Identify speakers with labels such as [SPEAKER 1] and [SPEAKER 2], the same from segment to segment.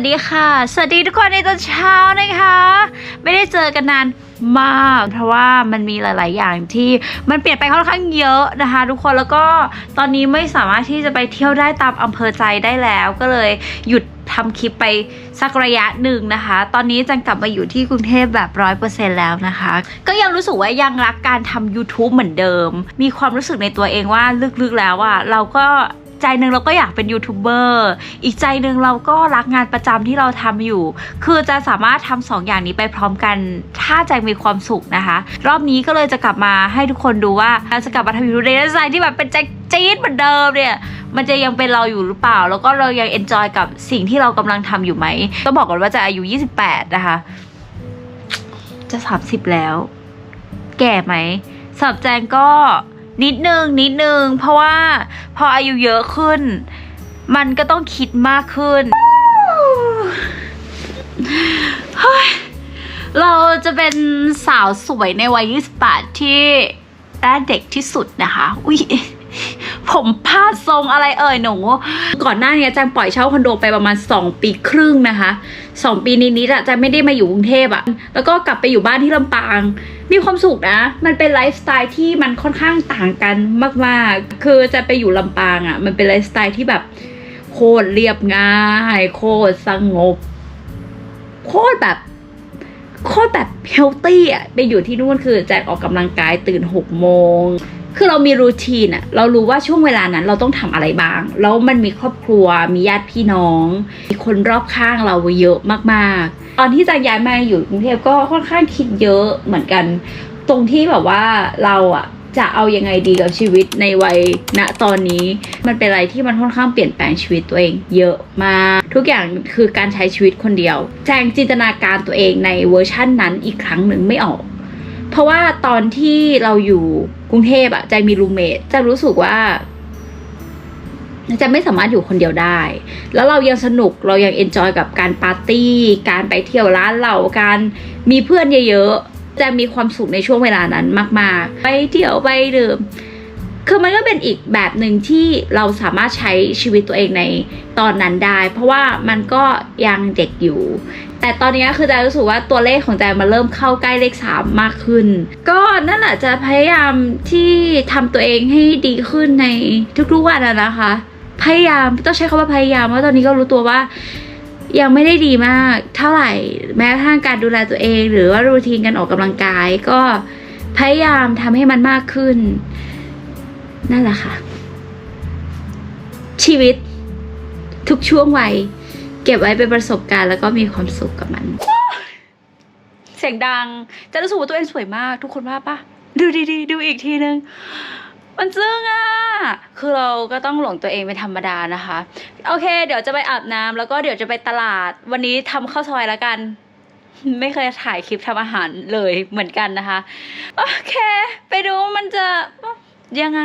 [SPEAKER 1] วัสดีค่ะ สวัสดีทุกคนในตอนเช้านะคะ ไม่ได้เจอกันนานมาก เพราะว่ามันมีหลาย ๆ อย่างที่มันเปลี่ยนไปค่อนข้างเยอะนะคะ ทุกคนแล้วก็ตอนนี้ไม่สามารถที่จะไปเที่ยวได้ตามอำเภอใจได้แล้ว ก็เลยหยุดทำคลิปไปสักระยะหนึ่งนะคะ ตอนนี้จังกลับมาอยู่ที่กรุงเทพแบบร้อยเปอร์เซ็นแล้วนะคะ ก็ยังรู้สึกว่ายังรักการทำ YouTube เหมือนเดิม มีความรู้สึกในตัวเองว่าลึก ๆ แล้วอะเราก็ ใจหนึ่งเราก็อยากเป็นยูทูบเบอร์อีกใจหนึ่งเราก็รักงานประจำที่เราทำอยู่ คือจะสามารถทำสองอย่างนี้ไปพร้อมกัน ถ้าใจมีความสุขนะคะ รอบนี้ก็เลยจะกลับมาให้ทุกคนดูว่าเราจะกลับมาทำยูทูบในสไตล์ที่แบบเป็นใจจี๊ดเหมือนเดิมเนี่ยมันจะยังเป็นเราอยู่หรือเปล่า แล้วก็เรายังเอนจอยกับสิ่งที่เรากำลังทำอยู่ไหมต้องบอกก่อนว่าจะอายุ 28 นะคะ จะ 30 แล้ว แก่ไหมสำหรับแจงก็ นิดนึงนิดนึง เพราะว่าพออายุเยอะขึ้น มันก็ต้องคิดมากขึ้นเราจะเป็นสาวสวยในวัย 28 ที่ได้เด็กที่สุดนะคะ อุ้ย ผมพลาดทรงอะไรเอ่ยหนู ก่อนหน้านี้แจงปล่อยเช่าคอนโดไปประมาณ 2 ปีครึ่งนะคะ2ปีนี้นิดๆอะแจงไม่ได้มาอยู่กรุงเทพอะแล้วก็กลับไปอยู่บ้านที่ลำปาง มีความสุขนะ มันเป็นไลฟ์สไตล์ที่มันค่อนข้างต่างกันมากๆ คือจะไปอยู่ลำปางอะมันเป็นไลฟ์สไตล์ที่แบบโคตรเรียบง่าย โคตรสงบ โคตรแบบโคตรแบบเฮลตี้อะไปอยู่ที่นู่นคือแจกออกกำลังกายตื่นหกโมง คือเรามีรูทีนอะเรารู้ว่าช่วงเวลานั้นเราต้องทำอะไรบ้าง แล้วมันมีครอบครัว มีญาติพี่น้อง มีคนรอบข้างเราเยอะมากๆ ตอนที่จะย้ายมาอยู่กรุงเทพก็ค่อนข้างคิดเยอะเหมือนกัน ตรงที่แบบว่าเราอะจะเอายังไงดีกับชีวิตในวัยณตอนนี้ มันเป็นอะไรที่มันค่อนข้างเปลี่ยนแปลงชีวิตตัวเอง เยอะมากทุกอย่างคือการใช้ชีวิตคนเดียว แจงจินตนาการตัวเองในเวอร์ชั่นนั้นอีกครั้งหนึ่งไม่ออก เพราะว่าตอนที่เราอยู่กรุงเทพอะใจมีรูเมทจะรู้สึกว่าจะไม่สามารถอยู่คนเดียวได้ แล้วเรายังสนุกเรายังเอนจอยกับการปาร์ตี้ การไปเที่ยวร้านเหล่าการมีเพื่อนเยอะๆ จะมีความสุขในช่วงเวลานั้นมาก ๆ ไปเที่ยวไปดื่ม คือมันก็เป็นอีกแบบหนึ่งที่เราสามารถใช้ชีวิตตัวเองในตอนนั้นได้ เพราะว่ามันก็ยังเด็กอยู่ แต่ตอนนี้คือแจรู้สึกว่าตัวเลขของแจมันเริ่มเข้าใกล้เลขสามมากขึ้น ก็นั่นแหละจะพยายามที่ทำตัวเองให้ดีขึ้นในทุกๆวันนะคะ พยายามต้องใช้คำว่าพยายามเพราะตอนนี้ก็รู้ตัวว่ายังไม่ได้ดีมากเท่าไหร่ แม้กระทั่งการดูแลตัวเอง หรือว่ารูทีนการออกกำลังกายก็พยายามทำให้มันมากขึ้น นั่นแหละค่ะ ชีวิตทุกช่วงวัย เก็บไว้เป็นประสบการณ์แล้วก็มีความสุขกับมัน เสียงดัง จะรู้สึกว่าตัวเองสวยมาก ทุกคนว่าปะดูดีๆดูอีกทีนึง มันซึ้งอะ คือเราก็ต้องหลงตัวเองเป็นธรรมดานะคะ โอเค เดี๋ยวจะไปอาบน้ำแล้วก็เดี๋ยวจะไปตลาด วันนี้ทำข้าวซอยแล้วกัน ไม่เคยถ่ายคลิปทำอาหารเลยเหมือนกันนะคะ โอเค ไปดูมันจะ ยังไง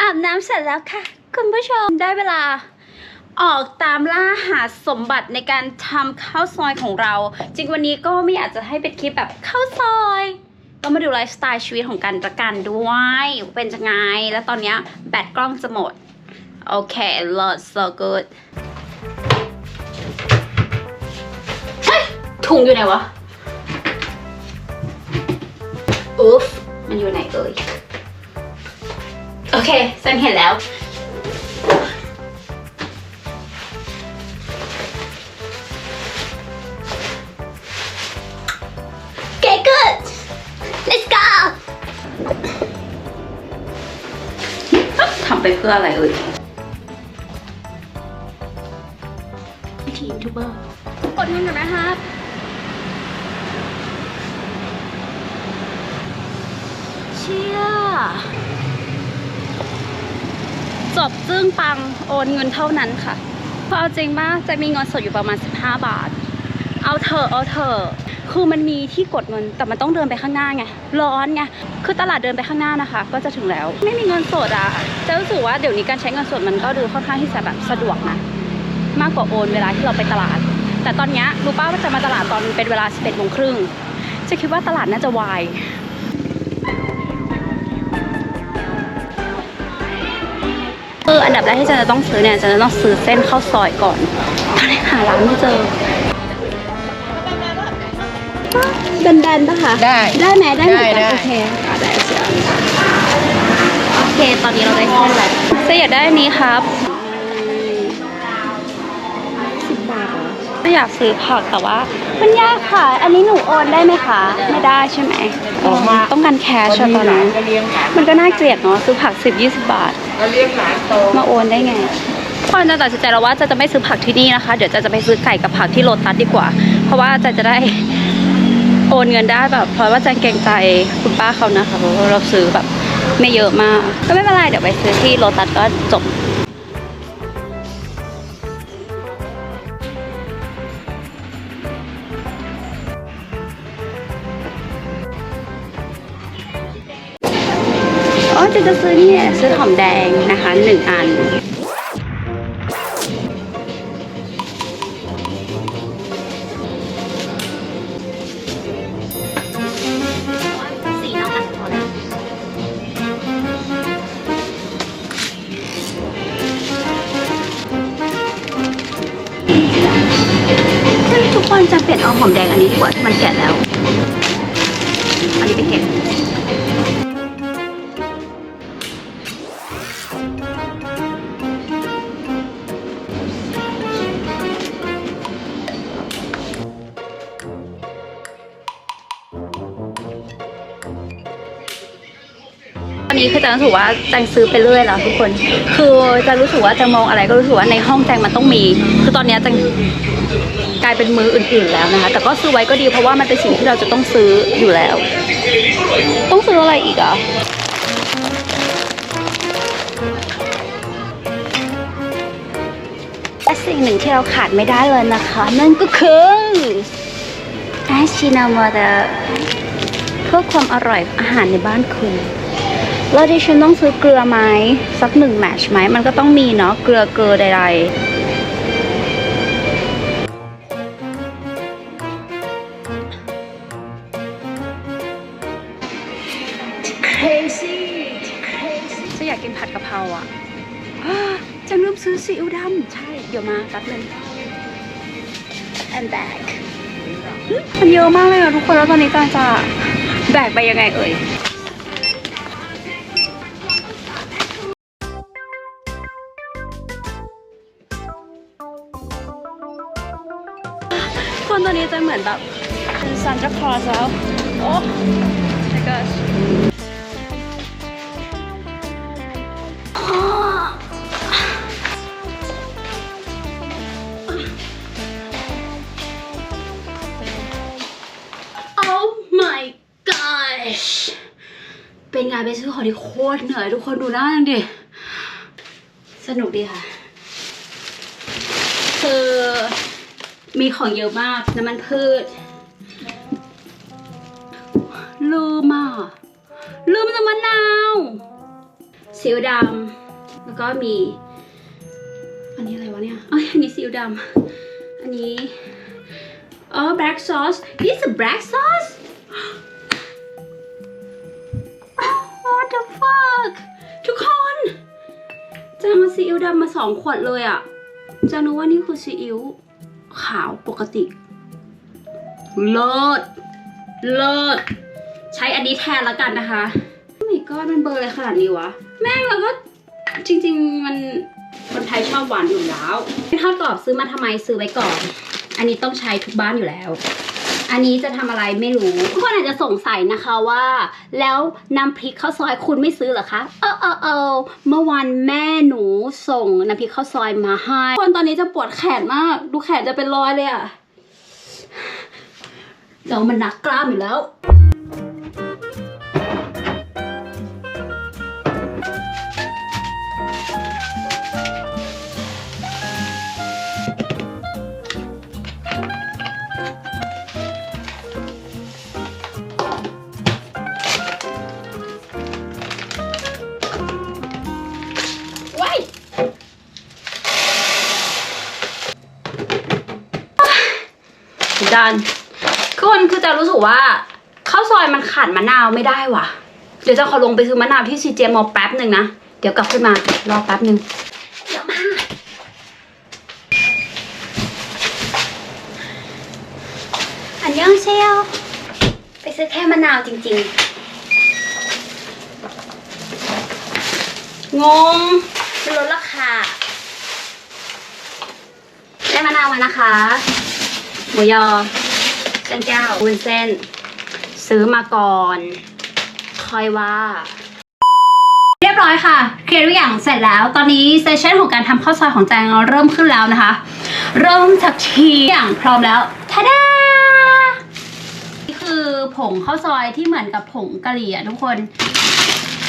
[SPEAKER 1] อาบน้ำเสร็จแล้วค่ะ คุณผู้ชมได้เวลา ออกตามล่าหาสมบัติในการทำข้าวซอยของเรา จริงวันนี้ก็ไม่อยากจะให้เป็นคลิปแบบข้าวซอยก็มาดูไลฟ์สไตล์ชีวิตของกันละกันด้วย เป็นยังไง แล้วตอนนี้แบตกล้องจะหมด โอเค lot so good เฮ้ยถุงอยู่ไหนวะ อุ๊ฟ มันอยู่ไหนเอ่ย โอเคฉันเห็นแล้ว Okay, good. Let's go. ทำไปเพื่ออะไรเอ่ย ชี่ยจบจึ้งปังโอนเงินเท่านั้นค่ะเพราะเอาจริงมากจะมีเงินสดอยู่ประมาณ 15 บาท เอาเถอะเอาเถอะคือมันมีที่กดเงินแต่มันต้องเดินไปข้างหน้าไงร้อนไงคือตลาดเดินไปข้างหน้านะคะ ก็จะถึงแล้ว ไม่มีเงินสดอะจะรู้สึกว่าเดี๋ยวนี้การใช้เงินสดมันก็ดูค่อนข้างที่จะแบบสะดวกนะมากกว่าโอนเวลาที่เราไปตลาด แต่ตอนนี้รู้ป้าว่าจะมาตลาดตอนเป็นเวลา11โมงครึ่งจะคิดว่าตลาดน่าจะวาย อเอออันดับแรกที่จะต้องซื้อเนี่ยจะต้องซื้อเส้นข้าวซอยก่อนตอนนี้หาร้านไม่เจอแบนๆปะคะ
[SPEAKER 2] ได้
[SPEAKER 1] ได้ไหมได้เหมือน
[SPEAKER 2] ได้
[SPEAKER 1] กัน
[SPEAKER 2] ได้
[SPEAKER 1] โอเคอะได้เชียวโอเคตอนนี้เราได้เส้นแล้วเส้นอยากได้อันนี้ครับสิบบาทเหรอไม่อยากซื้อผักแต่ว่า มันยากค่ะ อันนี้หนูโอนได้ไหมคะ ไม่ได้ใช่ไหม
[SPEAKER 2] ออกมา
[SPEAKER 1] ต้องการแคชอะตอนนี้
[SPEAKER 2] ก็เลี้ยงหลาน
[SPEAKER 1] มันก็น่าเกลียดเนาะซื้อผักสิบยี่สิบบาท
[SPEAKER 2] ก็เลี้ยงหลานโต
[SPEAKER 1] มาโอนได้ไงพอจะตัดสินใจแล้วว่าจะจะไม่ซื้อผักที่นี่นะคะ เดี๋ยวจะจะไปซื้อไก่กับผักที่โลตัสดีกว่า เพราะว่าจะจะได้โอนเงินได้แบบ เพราะว่าจะเกรงใจคุณป้าเขานะคะเพราะว่าเราซื้อแบบไม่เยอะมาก ก็ไม่เป็นไรเดี๋ยวไปซื้อที่โลตัสก็จบ จะซื้อนี่ซื้อหอมแดงนะคะหนึ่งอัน ตอนนี้คือจะรู้สึกว่าแจงซื้อไปเรื่อยแล้วทุกคน คือจะรู้สึกว่าจะมองอะไรก็รู้สึกว่าในห้องแจงมันต้องมี คือตอนนี้แจงกลายเป็นมืออื่น ๆแล้วนะคะ แต่ก็ซื้อไว้ก็ดีเพราะว่ามันเป็นสิ่งที่เราจะต้องซื้ออยู่แล้ว ต้องซื้ออะไรอีกอะและสิ่งหนึ่งที่เราขาดไม่ได้เลยนะคะ นั่นก็คือแอชินามอเดเพื่อความอร่อยอาหารในบ้านคุณ แล้วดิฉันต้องซื้อเกลือไหมสักหนึ่งแมชไหมมันก็ต้องมีเนาะเกลือเกลือใดๆ crazy crazy จะอยากกินผัดกะเพราอะจะลืมซื้อซีอิ๊วดำใช่ เดี๋ยวมาแป๊บนึง and back มันเยอะมากเลยอะทุกคนแล้วตอนนี้กำลังจะแบกไปยังไงเอ่ย คนตอนนี้จะเหมือนแบบเป็นซันจะคลอสแล้วโอ้ my gosh โอ้ my gosh เป็นงานไปซื้อของที่โคตรเหนื่อยทุกคนดูหน้าจังดิ สนุกดีค่ะ คือ มีของเยอะมากน้ำมันพืชลืมอะลืมน้ำมะนาวซีอิ๊วดำแล้วก็มี อันนี้อะไรวะเนี่ยเอ้ยอันนี้ซีอิ๊วดำอันนี้อ๋อ black sauce this is black sauce what the fuck ทุกคนจะมาซีอิ๊วดำมาสองขวดเลยอะจะนึกว่านี่คือซีอิ๊ว ขาวปกติ เลิศ เลิศ ใช้อันนี้แทนแล้วกันนะคะโอ้ my god มันเบอร์อะไรขนาดนี้วะ แม่งเราก็จริง ๆ มันคนไทยชอบหวานอยู่แล้วข้ากรอบซื้อมาทำไมซื้อไว้ก่อน อันนี้ต้องใช้ทุกบ้านอยู่แล้ว อันนี้จะทำอะไรไม่รู้ทุกคนอาจจะสงสัยนะคะว่า แล้วน้ำพริกข้าวซอยคุณไม่ซื้อเหรอคะ เออเออเออเมื่อวานแม่หนูส่งน้ำพริกข้าวซอยมาให้คนตอนนี้จะปวดแขนมาก ดูแขนจะเป็นรอยเลยอะเรามันหนักกล้ามอยู่แล้ว ดันคนคือจะรู้สึกว่าข้าวซอยมันขาดมะนาวไม่ได้ว่ะ เดี๋ยวจะขอลงไปซื้อมะนาวที่ซีเจมอแป๊บหนึ่งนะ
[SPEAKER 2] เดี๋ยวกลับขึ้นมารอแป๊บหนึ่งเดี๋ยวมาอันยองเชลไปซื้อแค่มะนาวจริง ๆ งงมันลดราคาได้มะนาวมานะคะ หมูยอเส้นเจ้าวุ้นเส้น ซื้อมาก่อนคอยว่า เรียบร้อยค่ะ เคลียร์ทุกอย่างเสร็จแล้ว ตอนนี้เซสชั่นของการทำข้าวซอยของแจงเริ่มขึ้นแล้วนะคะ เริ่มจากทีอย่างพร้อมแล้วทาดานี่คือผงข้าวซอยที่เหมือนกับผงกะหรี่อะทุกคน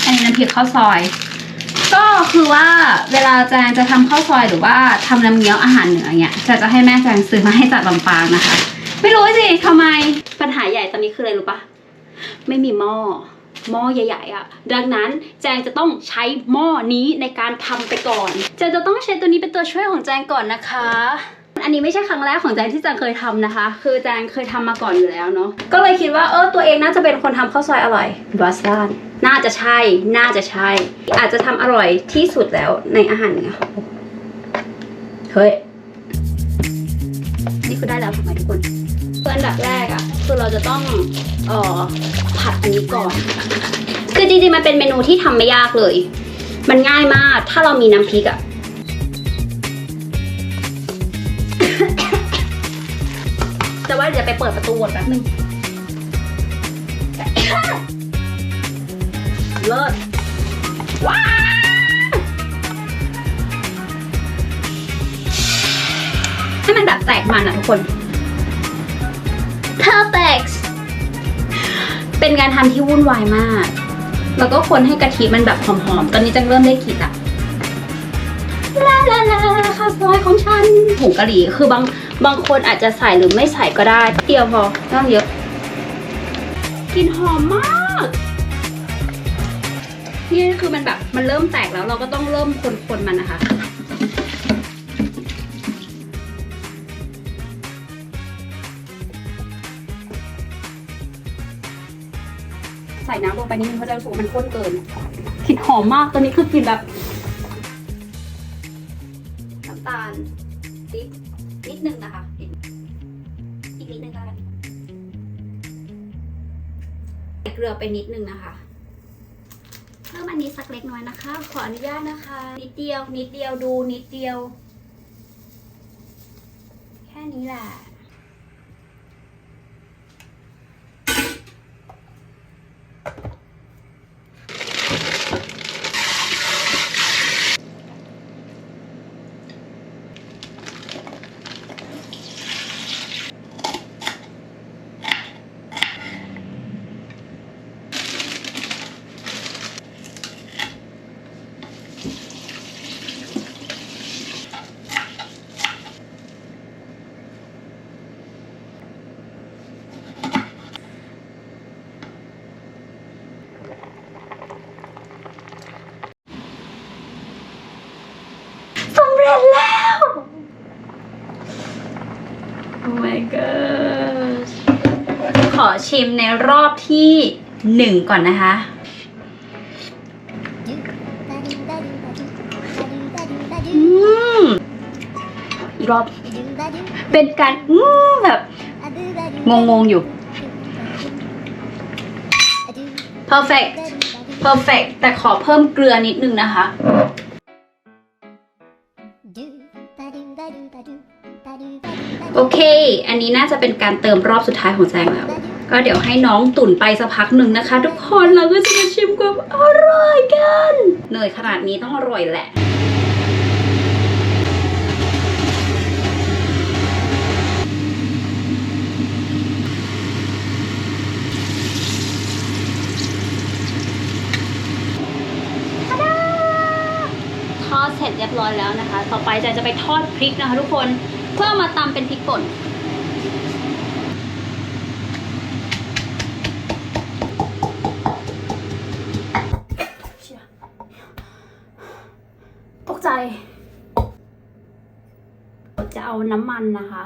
[SPEAKER 2] อันนี้น้ำพริกข้าวซอย ก็คือว่าเวลาแจงจะทำข้าวซอยหรือว่าทำน้ำเงี้ยวอาหารเหนือเนี่ยจะจะให้แม่แจงซื้อมาให้จากลำปางนะคะ ไม่รู้สิทำไมปัญหาใหญ่ตอนนี้คืออะไรรู้ปะไม่มีหม้อหม้อใหญ่ๆอะ่ะ ดังนั้นแจงจะต้องใช้หม้อนี้ในการทำไปก่อนแจงจะต้องใช้ตัวนี้เป็นตัวช่วยของแจงก่อนนะคะ อันนี้ไม่ใช่ครั้งแรกของแจงที่แจงเคยทำนะคะ คือแจงเคยทำมาก่อนอยู่แล้วเนาะ ก็เลยคิดว่าเออตัวเองน่าจะเป็นคนทำข้าวซอยอร่อยบาสลาน น่าจะใช่ น่าจะใช่ อาจจะทำอร่อยที่สุดแล้วในอาหารเหนือเฮ้ย นี่คือได้แล้วถูกไหมทุกคนคืออันดับแรกอะคือเราจะต้องเอ่อผัดอันนี้ก่อน คือจริงๆมันเป็นเมนูที่ทำไม่ยากเลย มันง่ายมาก ถ้าเรามีน้ำพริกอะแต่ว่าเดี๋ยวไปเปิดประตูก่อนแป๊บนึง เลิศว้าวให้มันแบบแตกมันอะทุกคน perfect เป็นการทำที่วุ่นวายมาก แล้วก็คนให้กะทิมันแบบหอมๆ ตอนนี้จังเริ่มได้กลิ่นละลาลาลาข้าวซอยของฉันผงกะหรี่คือบางบางคนอาจจะใส่หรือไม่ใส่ก็ได้เดียวพอไม่ต้องเยอะ กลิ่นหอมมาก นี่คือมันแบบมันเริ่มแตกแล้วเราก็ต้องเริ่มคนๆมันนะคะใส่น้ำลงไปนิดนึงเพราะจะรู้สึกว่ามันข้นเกินกลิ่นหอมมากตอนนี้คือกลิ่นแบบน้ำตาลนิดนิดนึงนะคะอีกนิดนึงแล้วกันเกลือไปนิดนึงนะคะ สักเล็กน้อยนะคะ ขออนุญาตนะคะ นิดเดียวนิดเดียวดูนิดเดียว แค่นี้แหละ สำเร็จแล้ว Oh my god ขอชิมในรอบที่หนึ่งก่อนนะคะ อืมอีกรอบ เป็นการอืมแบบ งงๆอยู่ perfect perfect แต่ขอเพิ่มเกลือนิดนึงนะคะ โอเค อันนี้น่าจะเป็นการเติมรอบสุดท้ายของแจงแล้ว ก็เดี๋ยวให้น้องตุ่นไปสักพักหนึ่งนะคะ ทุกคนเราก็จะมาชิมความอร่อยกันเหนื่อยขนาดนี้ต้องอร่อยแหละทอดเสร็จเรียบร้อยแล้วนะคะ ต่อไปแจงจะไปทอดพริกนะคะ ทุกคน เพื่อมาตำเป็นพริกป่นตกใจ จะเอาน้ำมันนะคะ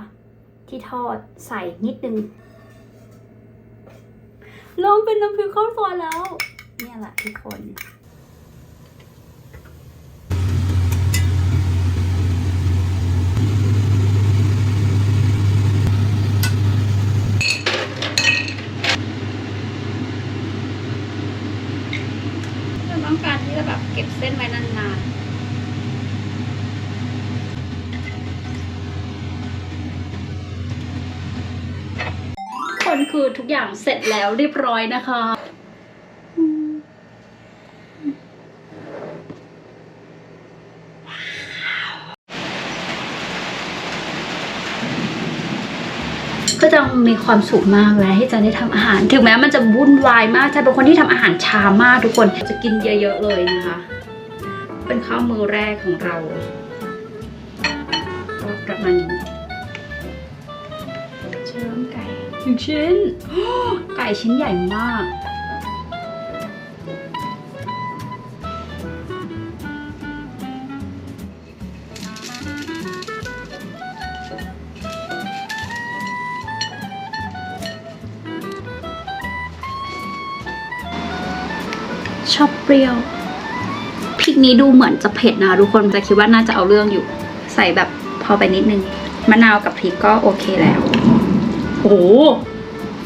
[SPEAKER 2] ที่ทอดใส่นิดนึงเริ่มเป็นน้ำพริกข้าวซอยแล้ว เนี่ยแหละทุกคน แบบเก็บเส้นไว้นานๆคนคือทุกอย่างเสร็จแล้วเรียบร้อยนะคะ ก็จะมี ความสุขมากเลยที่จะได้ทำอาหาร ถึงแม้มันจะวุ่นวายมากจะเป็นคนที่ทำอาหารช้ามากทุกคนจะกินเยอะๆเลยนะคะ เป็นข้าวมือแรกของเราก็ประมาณนี้เชื่อมไก่หนึ่งชิ้นไก่ชิ้นใหญ่มาก รี้ยวพริกนี้ดูเหมือนจะเผ็ดนะทุกคนแต่คิดว่าน่าจะเอาเรื่องอยู่ ใส่แบบพอไปนิดนึง มะนาวกับพริกก็โอเคแล้ว โอ้โห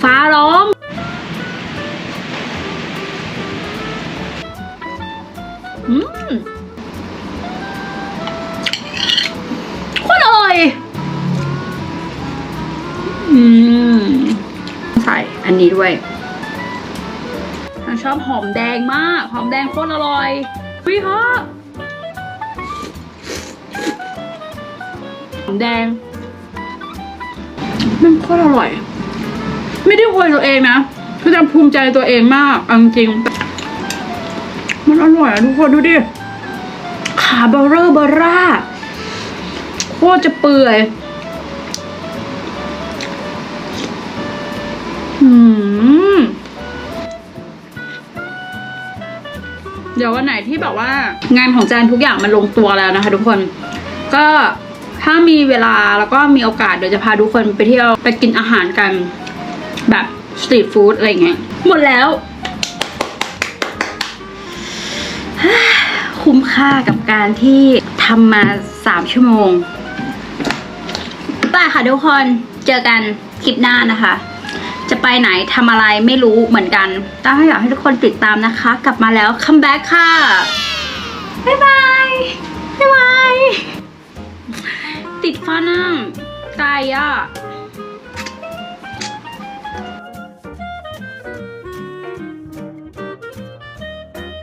[SPEAKER 2] ฟ้าร้องอืมโคตรอร่อยอืม ใส่อันนี้ด้วย ชอบหอมแดงมาก หอมแดงโคตรอร่อยวิฮะหอมแดงมันโคตรอร่อย ไม่ได้อวยตัวเองนะคือจะภูมิใจตัวเองมากเอาจริง มันอร่อยอะทุกคนดูดิ ขาเบอร์เบอร์ร่าโคตรจะเปื่อยอืม เดี๋ยววันไหนที่แบบว่างานของแจนทุกอย่างมันลงตัวแล้วนะคะ ทุกคนก็ถ้ามีเวลาแล้วก็มีโอกาสเดี๋ยวจะพาทุกคนไปเที่ยวไปกินอาหารกันแบบสตรีทฟู้ดอะไรเงี้ยหมดแล้ว คุ้มค่ากับการที่ทำมาสามชั่วโมงไปค่ะทุกคนเจอกันคลิปหน้านะคะ ไปไหนทำอะไรไม่รู้เหมือนกันแต่ถ้าอยากให้ทุกคนติดตามนะคะ กลับมาแล้วคัมแบ็กค่ะ บ๊ายบาย บ๊ายบาย ติดฟ้านั่งไกลอะ